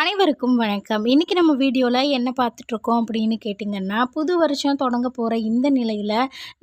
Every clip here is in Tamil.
அனைவருக்கும் வணக்கம். இன்றைக்கி நம்ம வீடியோவில் என்ன பார்த்துட்ருக்கோம் அப்படின்னு கேட்டிங்கன்னா புது வருஷம் தொடங்க போகிற இந்த நிலையில்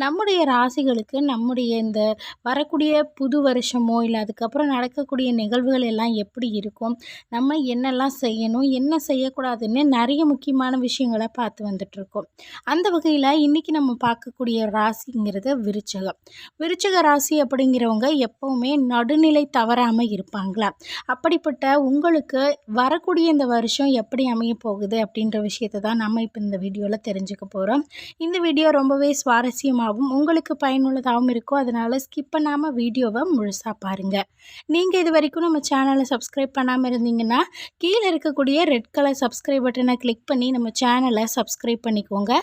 நம்முடைய ராசிகளுக்கு நம்முடைய இந்த வரக்கூடிய புது வருஷமோ இல்லை அதுக்கப்புறம் நடக்கக்கூடிய நிகழ்வுகள் எல்லாம் எப்படி இருக்கும்? நம்ம என்னெல்லாம் செய்யணும்? என்ன செய்யக்கூடாதுன்னு நிறைய முக்கியமான விஷயங்களை பார்த்து வந்துட்ருக்கோம். அந்த வகையில் இன்றைக்கி நம்ம பார்க்கக்கூடிய ராசிங்கிறது விருச்சகம். விருச்சக ராசி அப்படிங்கிறவங்க எப்போவுமே நடுநிலை தவறாமல் இருப்பாங்களா? அப்படிப்பட்ட உங்களுக்கு வரக்கூடிய இந்த வருஷம் எப்படி அமைய போகுது அப்படின்ற விஷயத்தை தான் நம்ம இப்போ இந்த வீடியோவில் தெரிஞ்சுக்க போகிறோம் இந்த வீடியோ ரொம்பவே சுவாரஸ்யமாகவும் உங்களுக்கு பயனுள்ளதாகவும் இருக்கும். அதனால் ஸ்கிப் பண்ணாமல் வீடியோவை முழுசாக பாருங்கள் நீங்கள் இது வரைக்கும் நம்ம சேனலை சப்ஸ்கிரைப் பண்ணாமல் இருந்தீங்கன்னா கீழே இருக்கக்கூடிய ரெட் கலர் சப்ஸ்கிரைப் பட்டனை கிளிக் பண்ணி நம்ம சேனலை சப்ஸ்கிரைப் பண்ணிக்கோங்க.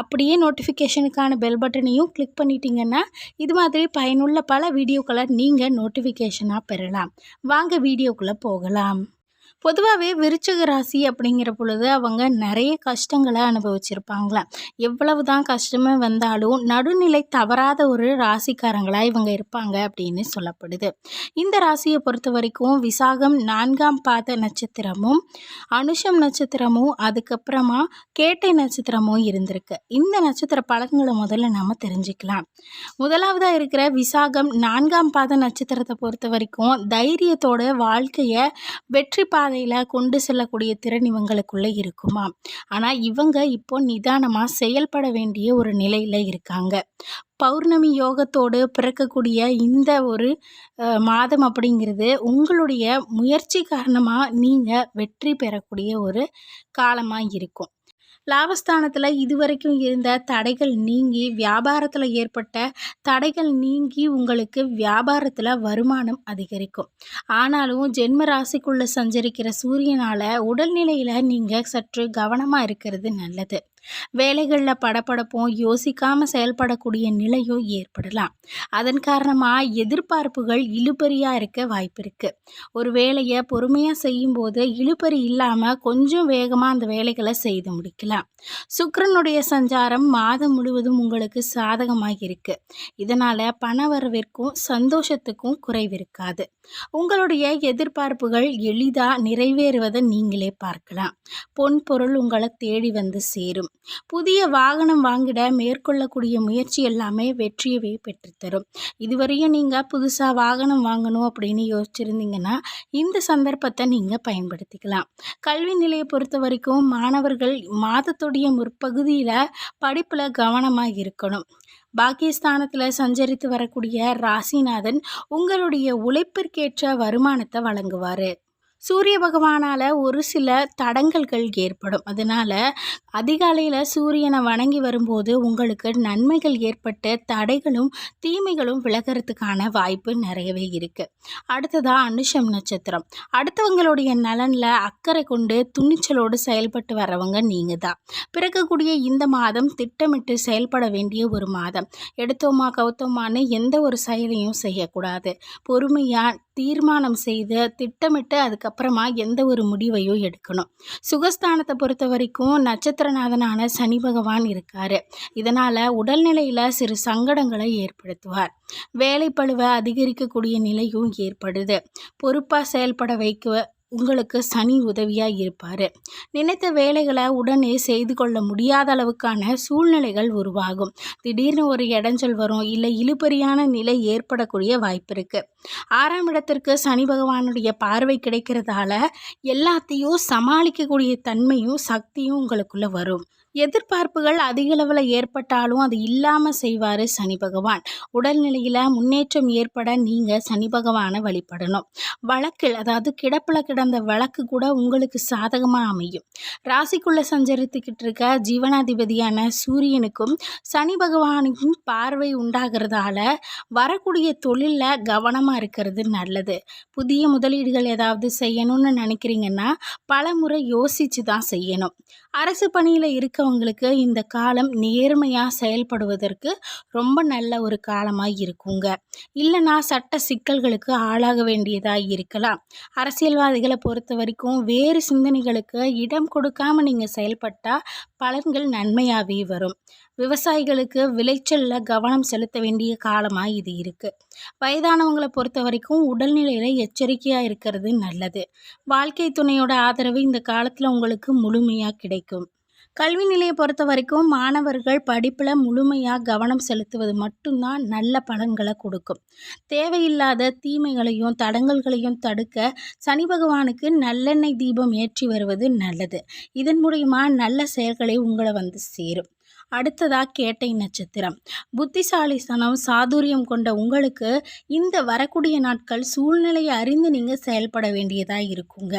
அப்படியே நோட்டிஃபிகேஷனுக்கான பெல் பட்டனையும் கிளிக் பண்ணிட்டீங்கன்னா இது மாதிரி பயனுள்ள பல வீடியோக்களை நீங்கள் நோட்டிஃபிகேஷனாக பெறலாம். வாங்க வீடியோக்குள்ளே போகலாம். பொதுவாகவே விருச்சக ராசி அப்படிங்கிற பொழுது அவங்க நிறைய கஷ்டங்களை அனுபவிச்சிருப்பாங்களாம். எவ்வளவு தான் கஷ்டமே வந்தாலும் நடுநிலை தவறாத ஒரு ராசிக்காரங்களாக இவங்க இருப்பாங்க அப்படின்னு சொல்லப்படுது. இந்த ராசியை பொறுத்த வரைக்கும் விசாகம் நான்காம் பாத நட்சத்திரமும் அனுஷம் நட்சத்திரமும் அதுக்கப்புறமா கேட்டை நட்சத்திரமும் இருந்திருக்கு. இந்த நட்சத்திர பழக்கங்களை முதல்ல நம்ம தெரிஞ்சுக்கலாம். முதலாவதாக இருக்கிற விசாகம் நான்காம் பாத நட்சத்திரத்தை பொறுத்த வரைக்கும் தைரியத்தோட வாழ்க்கையை வெற்றி பாத பாதையில் கொண்டு செல்லக்கூடிய திறன் இவங்களுக்குள்ளே இருக்குமா? ஆனால் இவங்க இப்போ நிதானமாக செயல்பட வேண்டிய ஒரு நிலையில் இருக்காங்க. பௌர்ணமி யோகத்தோடு பிறக்கக்கூடிய இந்த ஒரு மாதம் அப்படிங்கிறது உங்களுடைய முயற்சி காரணமாக நீங்கள் வெற்றி பெறக்கூடிய ஒரு காலமாக இருக்கும். லாபஸ்தானத்தில் இதுவரைக்கும் இருந்த தடைகள் நீங்கி வியாபாரத்தில் ஏற்பட்ட தடைகள் நீங்கி உங்களுக்கு வியாபாரத்தில் வருமானம் அதிகரிக்கும். ஆனாலும் ஜென்ம ராசிக்குள்ளே சஞ்சரிக்கிற சூரியனால் உடல்நிலையில் நீங்கள் சற்று கவனமாக இருக்கிறது நல்லது. வேலைகளில் படப்படப்பும் யோசிக்காமல் செயல்படக்கூடிய நிலையும் ஏற்படலாம். அதன் காரணமாக எதிர்பார்ப்புகள் இழுபறியாக இருக்க வாய்ப்பு இருக்குது ஒரு வேலையை பொறுமையாக செய்யும்போது இழுபறி இல்லாமல் கொஞ்சம் வேகமாக அந்த வேலைகளை செய்து முடிக்கலாம். சுக்கரனுடைய சஞ்சாரம் மாதம் முழுவதும் உங்களுக்கு சாதகமாக இருக்கு. இதனால் பண வரவிற்கும் சந்தோஷத்துக்கும் குறைவிருக்காது உங்களுடைய எதிர்பார்ப்புகள் எளிதாக நிறைவேறுவதை நீங்களே பார்க்கலாம். பொன் பொருள் உங்களை தேடி வந்து சேரும். புதிய வாகனம் வாங்கிட மேற்கொள்ளக்கூடிய முயற்சி எல்லாமே வெற்றியவே பெற்றுத்தரும். இதுவரையும் நீங்கள் புதுசாக வாகனம் வாங்கணும் அப்படின்னு யோசிச்சிருந்தீங்கன்னா இந்த சந்தர்ப்பத்தை நீங்கள் பயன்படுத்திக்கலாம். கல்வி நிலையை பொறுத்த வரைக்கும் மாணவர்கள் மாதத்துடைய முற்பகுதியில் படிப்பில் கவனமாக இருக்கணும். பாகிஸ்தானத்தில் சஞ்சரித்து வரக்கூடிய ராசிநாதன் உங்களுடைய உழைப்பிற்கேற்ற வருமானத்தை வழங்குவார். சூரிய பகவானால் ஒரு சில தடங்கல்கள் ஏற்படும். அதனால் அதிகாலையில் சூரியனை வணங்கி வரும்போது உங்களுக்கு நன்மைகள் ஏற்பட்டு தடைகளும் தீமைகளும் விலகிறதுக்கான வாய்ப்பு நிறையவே இருக்குது அடுத்ததாக அனுஷம் நட்சத்திரம். அடுத்தவங்களுடைய நலனில் அக்கறை கொண்டு துணிச்சலோடு செயல்பட்டு வரவங்க நீங்கள் தான் பிறக்கக்கூடிய இந்த மாதம் திட்டமிட்டு செயல்பட வேண்டிய ஒரு மாதம். எடுத்தோமா கவுத்தோமான்னு எந்த ஒரு செயலையும் செய்யக்கூடாது. பொறுமையாக தீர்மானம் செய்து திட்டமிட்டு அதுக்கப்புறமா எந்த ஒரு முடிவையும் எடுக்கணும். சுகஸ்தானத்தை பொறுத்த வரைக்கும் நட்சத்திரநாதனான சனி பகவான் இருக்கார். இதனால் உடல்நிலையில் சிறு சங்கடங்களை ஏற்படுத்துவார். வேலைப்பழுவை அதிகரிக்கக்கூடிய நிலையும் ஏற்படுது. பொறுப்பாக செயல்பட வைக்க உங்களுக்கு சனி உதவியாக இருப்பார். நினைத்த வேலைகளை உடனே செய்து கொள்ள முடியாத அளவுக்கான சூழ்நிலைகள் உருவாகும். திடீர்னு ஒரு இடைஞ்சல் வரும் இல்லை இழுபறியான நிலை ஏற்படக்கூடிய வாய்ப்பு இருக்குது ஆறாம் இடத்திற்கு சனி பகவானுடைய பார்வை கிடைக்கிறதால எல்லாத்தையும் சமாளிக்கக்கூடிய தன்மையும் சக்தியும் உங்களுக்குள்ளே வரும். எதிர்பார்ப்புகள் அதிகளவில் ஏற்பட்டாலும் அது இல்லாமல் செய்வார் சனி பகவான். உடல்நிலையில் முன்னேற்றம் ஏற்பட நீங்கள் சனி பகவானை வழிபடணும். வழக்கில் அதாவது கிடப்பில் கிடந்த வழக்கு கூட உங்களுக்கு சாதகமாக அமையும். ராசிக்குள்ளே சஞ்சரித்துக்கிட்டு இருக்க ஜீவனாதிபதியான சூரியனுக்கும் சனி பகவானுக்கும் பார்வை உண்டாகிறதால வரக்கூடிய தொழிலில் கவனமாக இருக்கிறது நல்லது. புதிய முதலீடுகள் ஏதாவது செய்யணும்னு நினைக்கிறீங்கன்னா பல முறை யோசித்து தான் செய்யணும். அரசு பணியில் இருக்கவங்களுக்கு இந்த காலம் நேர்மையாக செயல்படுவதற்கு ரொம்ப நல்ல ஒரு காலமாக இருக்குங்க. இல்லைனா சட்ட சிக்கல்களுக்கு ஆளாக வேண்டியதாக இருக்கலாம். அரசியல்வாதிகளை பொறுத்த வரைக்கும் வேறு சிந்தனைகளுக்கு இடம் கொடுக்காம நீங்கள் செயல்பட்டால் பலன்கள் நன்மையாகவே வரும். விவசாயிகளுக்கு விளைச்சலில் கவனம் செலுத்த வேண்டிய காலமாக இது இருக்குது வயதானவங்களை பொறுத்த வரைக்கும் உடல்நிலையில் எச்சரிக்கையாக இருக்கிறது நல்லது. வாழ்க்கை துணையோட ஆதரவு இந்த காலத்தில் உங்களுக்கு முழுமையாக கிடைக்கும். கல்வி நிலையை பொறுத்த வரைக்கும் மாணவர்கள் படிப்பில் முழுமையாக கவனம் செலுத்துவது மட்டும்தான் நல்ல பலன்களை கொடுக்கும். தேவையில்லாத தீமைகளையும் தடங்கல்களையும் தடுக்க சனி பகவானுக்கு நல்லெண்ணெய் தீபம் ஏற்றி வருவது நல்லது. இதன் மூலயமா நல்ல செயல்களை உங்களை வந்து சேரும். அடுத்ததா கேட்டை நட்சத்திரம். புத்திசாலித்தனம் சாதுரியம் கொண்ட உங்களுக்கு இந்த வரக்கூடிய நாட்கள் சூழ்நிலையை அறிந்து நீங்கள் செயல்பட வேண்டியதாக இருக்குங்க.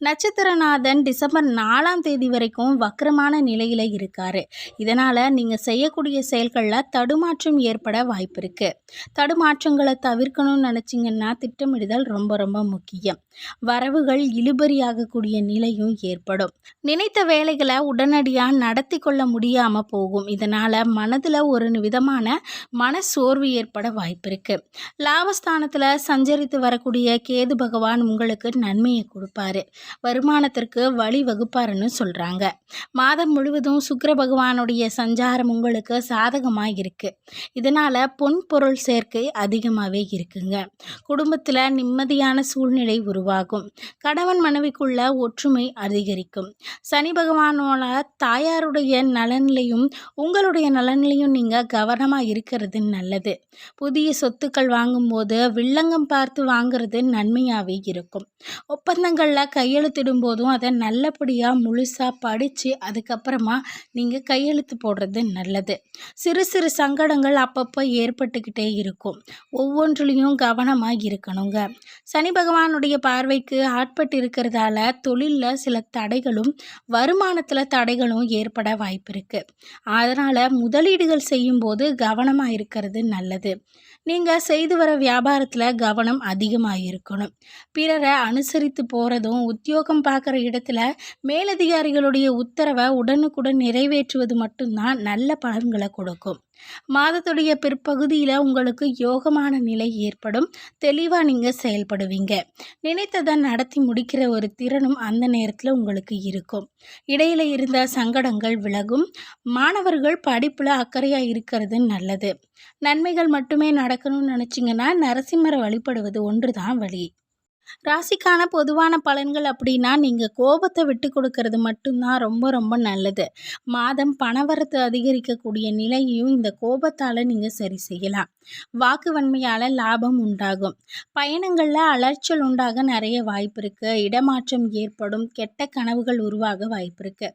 நட்சத்திரநாதன் டிசம்பர் நாலாம் தேதி வரைக்கும் வக்கரமான நிலையில் இருக்கார். இதனால் நீங்கள் செய்யக்கூடிய செயல்களில் தடுமாற்றம் ஏற்பட வாய்ப்பு இருக்குது தடுமாற்றங்களை தவிர்க்கணும்னு நினச்சிங்கன்னா திட்டமிடுதல் ரொம்ப ரொம்ப முக்கியம். வரவுகள் இழுபறியாகக்கூடிய நிலையும் ஏற்படும். நினைத்த வேலைகளை உடனடியாக நடத்தி கொள்ள முடியாமல் போகும். இதனால் மனதில் ஒரு விதமான மன சோர்வு ஏற்பட வாய்ப்பு இருக்குது லாபஸ்தானத்தில் சஞ்சரித்து வரக்கூடிய கேது பகவான் உங்களுக்கு நன்மையை கொடுப்பாரு. வருமானத்திற்கு வழி வகுப்பாருன்னு சொல்கிறாங்க மாதம் முழுவதும் சுக்கர பகவானுடைய சஞ்சாரம் உங்களுக்கு சாதகமாக இருக்குது இதனால் பொன் பொருள் சேர்க்கை அதிகமாகவே இருக்குங்க. குடும்பத்தில் நிம்மதியான சூழ்நிலை உருவாகும். கணவன் மனைவிக்குள்ள ஒற்றுமை அதிகரிக்கும். சனி பகவானோட தாயாருடைய நலன்லையும் உங்களுடைய நலன்லையும் நீங்கள் கவனமாக இருக்கிறது நல்லது. புதிய சொத்துக்கள் வாங்கும்போது வில்லங்கம் பார்த்து வாங்குறது நன்மையாகவே இருக்கும். ஒப்பந்தங்களில் கைய போதும் அதை நல்லபடியாக முழுசாக படித்து அதுக்கப்புறமா நீங்கள் கையெழுத்து போடுறது நல்லது. சிறு சிறு சங்கடங்கள் அப்பப்போ ஏற்பட்டுக்கிட்டே இருக்கும். ஒவ்வொன்றுலேயும் கவனமாக இருக்கணுங்க. சனி பகவானுடைய பார்வைக்கு ஆட்பட்டு இருக்கிறதால தொழிலில் சில தடைகளும் வருமானத்தில் தடைகளும் ஏற்பட வாய்ப்பு இருக்குது அதனால் முதலீடுகள் செய்யும்போது கவனமாக இருக்கிறது நல்லது. நீங்கள் செய்து வர வியாபாரத்தில் கவனம் அதிகமாக இருக்கணும் பிறரை அனுசரித்து போகிறதும் உத்தியோகம் பார்க்குற இடத்துல மேலதிகாரிகளுடைய உத்தரவை உடனுக்குடன் நிறைவேற்றுவது மட்டும்தான் நல்ல பலன்களை கொடுக்கும். மாதத்துடைய பிற்பகுதியில் உங்களுக்கு யோகமான நிலை ஏற்படும். தெளிவாக நீங்கள் செயல்படுவீங்க. நினைத்ததை நடத்தி முடிக்கிற ஒரு திறனும் அந்த நேரத்தில் உங்களுக்கு இருக்கும். இடையில இருந்த சங்கடங்கள் விலகும். மாணவர்கள் படிப்பில் அக்கறையாக இருக்கிறது நல்லது. நன்மைகள் மட்டுமே நடக்கணும்னு நினச்சிங்கன்னா நரசிம்மரை வழிபடுவது ஒன்று தான் வழி. ராசிக்கான பொதுவான பலன்கள் அப்படின்னா நீங்கள் கோபத்தை விட்டு கொடுக்கறது மட்டும்தான் ரொம்ப ரொம்ப நல்லது. மாதம் பணவரத்து அதிகரிக்கக்கூடிய நிலையையும் இந்த கோபத்தால் நீங்கள் சரி செய்யலாம். வாக்கு வன்மையால் லாபம் உண்டாகும். பயணங்களில் அலைச்சல் உண்டாக நிறைய வாய்ப்பு இருக்குது இடமாற்றம் ஏற்படும். கெட்ட கனவுகள் உருவாக வாய்ப்பு இருக்குது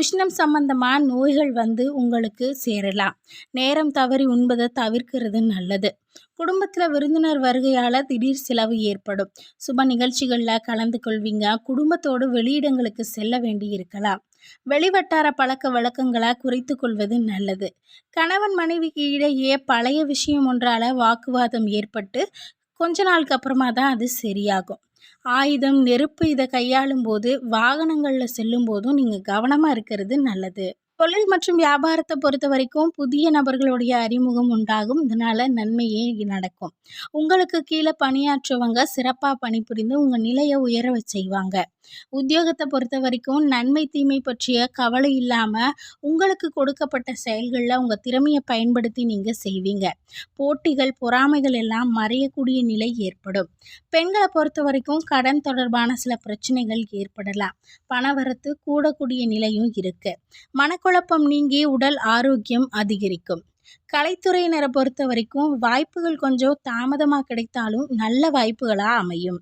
உஷ்ணம் சம்பந்தமாக நோய்கள் வந்து உங்களுக்கு சேரலாம். நேரம் தவறி உண்பதை தவிர்க்கிறது நல்லது. குடும்பத்தில் விருந்தினர் வருகையால் திடீர் செலவு ஏற்படும். சுப நிகழ்ச்சிகளில் கலந்து கொள்வீங்க. குடும்பத்தோடு வெளியிடங்களுக்கு செல்ல வேண்டி இருக்கலாம். வெளிவட்டார பழக்க வழக்கங்களை குறைத்து கொள்வது நல்லது. கணவன் மனைவிக்கு இடையே பழைய விஷயம் ஒன்றால் வாக்குவாதம் ஏற்பட்டு கொஞ்ச நாளுக்கு அப்புறமா தான் அது சரியாகும். ஆயுதம் நெருப்பு இதை கையாளும் போது வாகனங்களில் செல்லும் போதும் நீங்கள் கவனமாக இருக்கிறது நல்லது. தொழில் மற்றும் வியாபாரத்தை பொறுத்த வரைக்கும் புதிய நபர்களுடைய அறிமுகம் உண்டாகும். இதனால் நன்மையே நடக்கும். உங்களுக்கு கீழே பணியாற்றுவங்க சிறப்பாக பணிபுரிந்து உங்கள் நிலையை உயர செய்வாங்க உத்தியோகத்தை பொறுத்த வரைக்கும் நன்மை தீமை பற்றிய கவலை இல்லாமல் உங்களுக்கு கொடுக்கப்பட்ட செயல்களில் உங்கள் திறமையை பயன்படுத்தி நீங்கள் செய்வீங்க. போட்டிகள் பொறாமைகள் எல்லாம் மறையக்கூடிய நிலை ஏற்படும். பெண்களை பொறுத்த வரைக்கும் கடன் தொடர்பான சில பிரச்சனைகள் ஏற்படலாம். பணவரத்து கூடக்கூடிய நிலையும் இருக்குது மனக்குழப்பம் நீங்கி உடல் ஆரோக்கியம் அதிகரிக்கும். கலைத்துறையினரை பொறுத்த வரைக்கும் வாய்ப்புகள் கொஞ்சம் தாமதமாக கிடைத்தாலும் நல்ல வாய்ப்புகளாக அமையும்.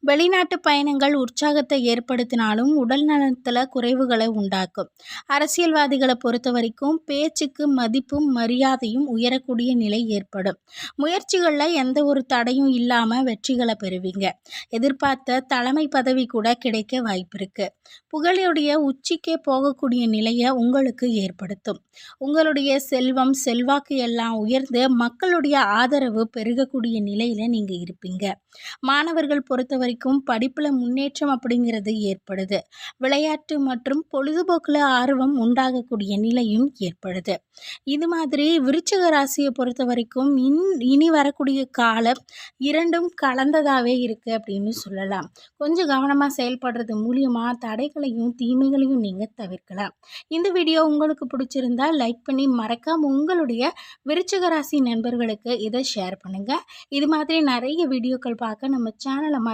வெளிநாட்டு பயணங்கள் உற்சாகத்தை ஏற்படுத்தினாலும் உடல் நலத்தில் குறைவுகளை உண்டாக்கும். அரசியல்வாதிகளை பொறுத்த வரைக்கும் பேச்சுக்கு மதிப்பும் மரியாதையும் உயரக்கூடிய நிலை ஏற்படும். முயற்சிகளில் எந்த ஒரு தடையும் இல்லாமல் வெற்றிகளை பெறுவீங்க. எதிர்பார்த்த தலைமை பதவி கூட கிடைக்க வாய்ப்பு இருக்கு புகழுடைய உச்சிக்கே போகக்கூடிய நிலையை உங்களுக்கு ஏற்படுத்தும். உங்களுடைய செல்வம் செல்வாக்கு எல்லாம் உயர்ந்து மக்களுடைய ஆதரவு பெருகக்கூடிய நிலையில் நீங்கள் இருப்பீங்க. மாணவர்கள் பொறுத்த பொறுத்த வரைக்கும் படிப்பில் முன்னேற்றம் அப்படிங்கிறது ஏற்படுது. விளையாட்டு மற்றும் பொழுதுபோக்கில் ஆர்வம் உண்டாகக்கூடிய நிலையும் ஏற்படுது. இது மாதிரி விருச்சிக ராசியை பொறுத்த வரைக்கும் இன் இனி வரக்கூடிய காலம் இரண்டும் கலந்ததாகவே இருக்குது அப்படின்னு சொல்லலாம். கொஞ்சம் கவனமாக செயல்படுறது மூலியமாக தடைகளையும் தீமைகளையும் நீங்கள் தவிர்க்கலாம். இந்த வீடியோ உங்களுக்கு பிடிச்சிருந்தா லைக் பண்ணி மறக்காமல் உங்களுடைய விருச்சிக ராசி நண்பர்களுக்கு இதை ஷேர் பண்ணுங்கள் இது மாதிரி நிறைய வீடியோக்கள் பார்க்க நம்ம சேனலை